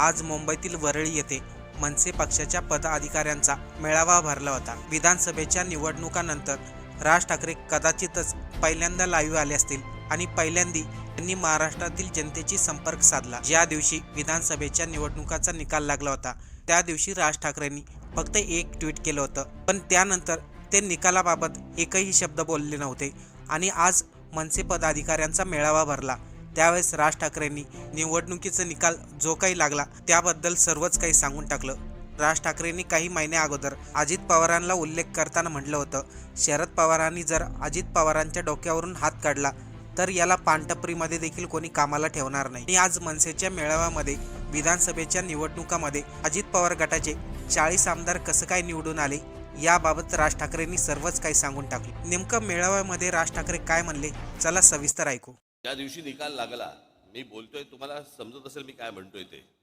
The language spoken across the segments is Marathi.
आज मुंबईतील वरळी येथे मनसे पक्षाच्या पदाधिकाऱ्यांचा मेळावा भरला होता. विधानसभेच्या निवडणुकानंतर राज ठाकरे कदाचितच पहिल्यांदा लाईव्ह आले असतील आणि पहिल्यांदी त्यांनी महाराष्ट्रातील जनतेची संपर्क साधला. ज्या दिवशी विधानसभेच्या निवडणुकाचा निकाल लागला होता त्या दिवशी राज ठाकरेंनी फक्त एक ट्विट केलं होतं. पण त्यानंतर ते निकालाबाबत एकही शब्द बोलले नव्हते आणि आज मनसे पदाधिकाऱ्यांचा मेळावा भरला. त्यावेळेस राज ठाकरेंनी निवडणुकीचा निकाल जो काही लागला त्याबद्दल सर्वच काही सांगून टाकलं. राज ठाकरेंनी काही महिन्या अगोदर अजित पवारांना उल्लेख करताना म्हटलं होतं शरद पवारांनी जर अजित पवारांच्या डोक्यावरून हात काढला तर याला पानटपरीमध्ये देखील कोणी कामाला ठेवणार नाही. आणि आज मनसेच्या मेळाव्यामध्ये विधानसभेच्या निवडणुकामध्ये अजित पवार गटाचे चाळीस आमदार कसं काय निवडून आले याबाबत राज ठाकरेंनी सर्वच काही सांगून टाकले. नेमकं मेळाव्यामध्ये राज ठाकरे काय म्हणले चला सविस्तर ऐकू. ज्या दिवशी निकाल लागला. मी बोलतोय तुम्हाला समजत असेल मी काय म्हणतोय ते.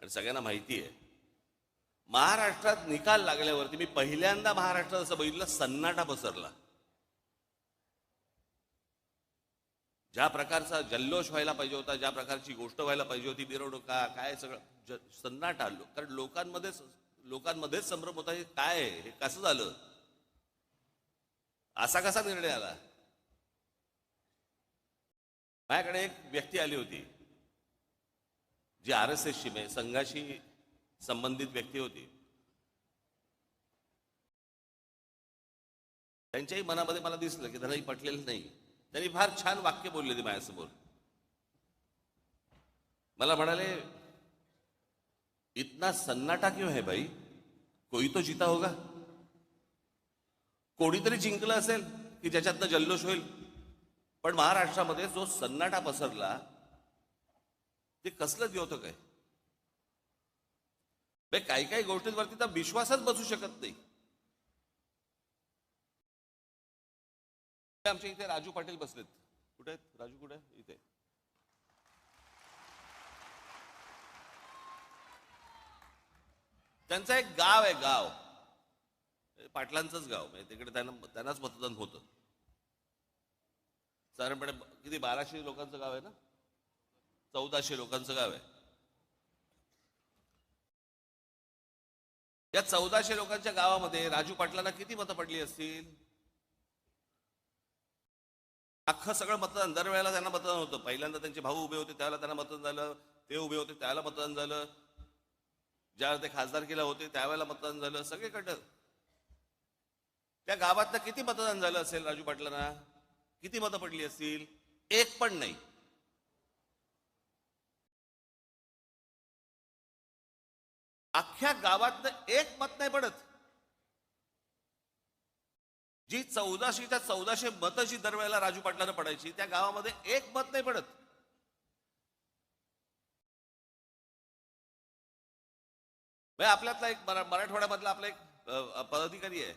आणि सगळ्यांना माहिती आहे. महाराष्ट्रात निकाल लागल्यावरती मी पहिल्यांदा महाराष्ट्रात असं बघितलं सन्नाटा पसरला. ज्या प्रकारचा जल्लोष व्हायला पाहिजे होता ज्या प्रकारची गोष्ट व्हायला पाहिजे होती मिरवणुका काय सगळं ज- सन्नाट कारण लोकांमध्येच लोकांमध्येच संभ्रम होता हे काय हे कसं झालं? असा कसा निर्णय आला? माझ्याकडे एक व्यक्ती आली होती जी आर एस एसशी म्हणजे संघाशी संबंधित व्यक्ती होती. त्यांच्याही मनामध्ये मला दिसलं की त्यांनाही पटलेलं नाही. त्यांनी फार छान वाक्य बोलले होते माझ्यासमोर. मला म्हणाले इतना सन्नाटा क्यों है भाई? कोई तो जीता होगा. कोणीतरी जिंकलं असेल की ज्याच्यातनं जल्लोष होईल. पण महाराष्ट्रामध्ये जो सन्नाटा पसरला ते कसलं द्योतक काय बे, काही काही गोष्टींवरती तर विश्वासच बसू शकत नाही. आमच्या इथे राजू पाटील बसलेत. कुठे आहेत? राजू कुठे? आहे? इथे. त्यांचं एक गाव आहे गाव. पाटलांचंच गाव. म्हणजे तिकडे त्यांना त्यांनाच मतदान होतं. साधारणपणे किती बाराशे लोकांचं गाव आहे ना? चौदाशे लोकांचं गाव आहे. या चौदाशे लोकांच्या गावामध्ये राजू पाटलांना किती मतं पडली असतील? अख्खं सगळं मतदान दरवेळेला त्यांना मतदान होतं. पहिल्यांदा त्यांचे भाऊ उभे होते त्याला त्यांना मतदान झालं. ते उभे होते त्याला मतदान झालं. ज्यावेळेला ते खासदार केला होते त्यावेळेला मतदान झालं. सगळीकडं. त्या गावातलं किती मतदान झालं असेल राजू पाटलांना? किती मतं पडली असतील? एक पण नाही. अख्ख्या गावातनं एक मत नाही पडत. जी चौदाशेच्या चौदाशे मतं जी दरवेळेला राजू पाटलानं पडायची त्या गावामध्ये एक मत नाही पडत. म्हणजे आपल्यातला एक मरा- मराठवाड्यामधला आपला एक पदाधिकारी आहे.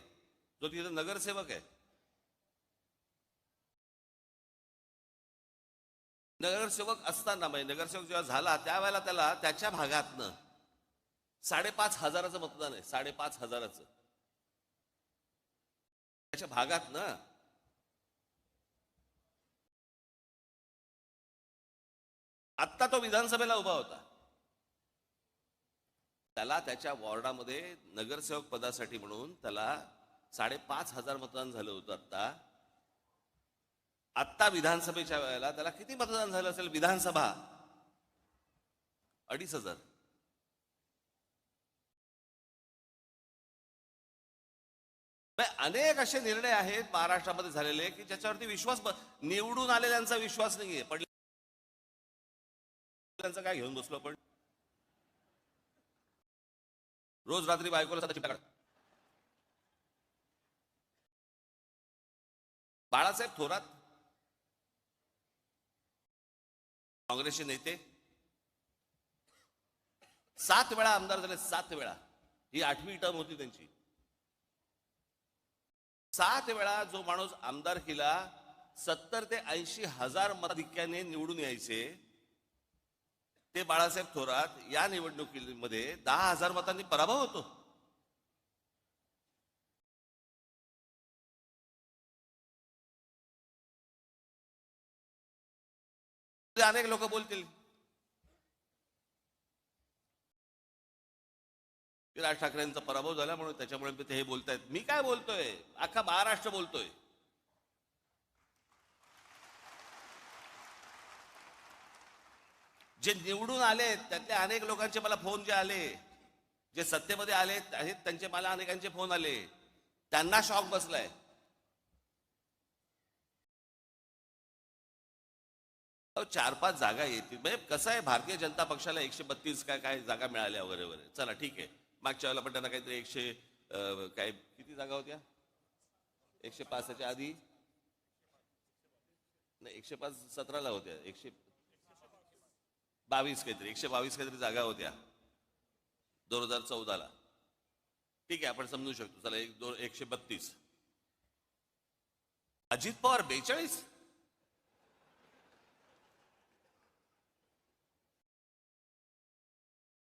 जो तिथे नगरसेवक आहे. नगरसेवक असताना म्हणजे नगरसेवक जेव्हा झाला त्यावेळेला त्याला त्याच्या भागातनं साडेपाच हजाराचं मतदान आहे साडेपाच हजाराचं. त्याच्या भागातनं आत्ता तो विधानसभेला उभा होता. त्याला त्याच्या वॉर्डामध्ये नगरसेवक पदासाठी म्हणून त्याला साडेपाच हजार मतदान झालं होतं आत्ता. आत्ता विधानसभेच्या वेळेला त्याला किती मतदान झालं असेल विधानसभा? अडीच हजार. अनेक असे निर्णय आहेत महाराष्ट्रामध्ये झालेले की ज्याच्यावरती विश्वास निवडून आलेल्यांचा विश्वास नाहीये. पडले त्यांचं काय घेऊन बसलो आपण? रोज रात्री बायकोला सतत बाळासाहेब थोरात काँग्रेसचे नेते. सात वेळा आमदार झाले सात वेळा. ही आठवी टर्म होती त्यांची. सात वेळा जो माणूस आमदार केला सत्तर ते ऐंशी हजार मताधिक्याने निवडून यायचे ते बाळासाहेब थोरात या निवडणुकीमध्ये दहा हजार मतांनी पराभव होतो. अनेक लोक बोलतील. राज ठाकरेंचा पराभव झाला म्हणून त्याच्यामुळे ते हे बोलतायत. मी काय बोलतोय? अख्खा महाराष्ट्र बोलतोय. जे निवडून आले त्यातले अनेक लोकांचे मला फोन जे आले जे सत्तेमध्ये आले आहेत त्यांचे मला अनेकांचे फोन आले. त्यांना शॉक बसलाय. अहो, चार पाच जागा येतील. म्हणजे कसं आहे भारतीय जनता पक्षाला एकशे बत्तीस काय काय जागा मिळाल्या वगैरे वगैरे. चला ठीक आहे. मागच्या वेळेला पण त्यांना काहीतरी एकशे काय किती जागा होत्या? एकशे पाचच्या आधी? नाही एकशे पाच सतराला होत्या. एकशे बावीस काहीतरी एकशे बावीस काहीतरी जागा होत्या. दोन हजार चौदाला. ठीक आहे आपण समजू शकतो. चला एक दोन एकशे बत्तीस. अजित पवार बेचाळीस?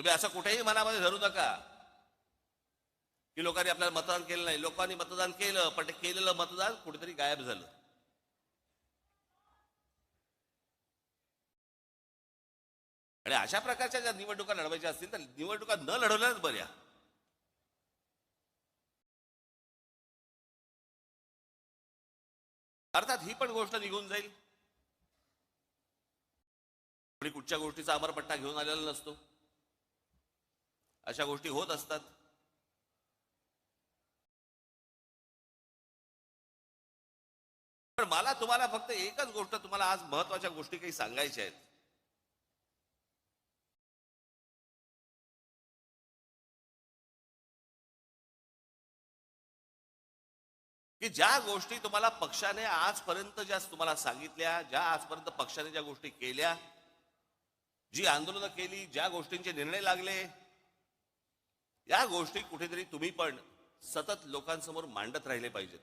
तुम्ही असं कुठेही मनामध्ये धरू नका. की लोकांनी आपल्याला मतदान केलं नाही. लोकांनी मतदान केलं पण ते केलेलं मतदान कुठेतरी गायब झालं. आणि अशा प्रकारच्या ज्या निवडणुका लढवायच्या असतील तर निवडणुका न लढवल्याच बऱ्या. अर्थात ही पण गोष्ट निघून जाईल. कोणी कुठच्या गोष्टीचा अमरपट्टा घेऊन आलेला नसतो. अशा गोष्टी होत असतात. पण मला तुम्हाला फक्त एकच गोष्ट तुम्हाला आज महत्त्वाच्या गोष्टी काही सांगायच्या आहेत. की ज्या गोष्टी तुम्हाला पक्षाने आजपर्यंत ज्या तुम्हाला सांगितल्या ज्या आजपर्यंत पक्षाने ज्या गोष्टी केल्या जी आंदोलनं केली ज्या गोष्टींचे निर्णय लागले या गोष्टी कुठेतरी तुम्ही पण सतत लोकांसमोर मांडत राहिले पाहिजेत.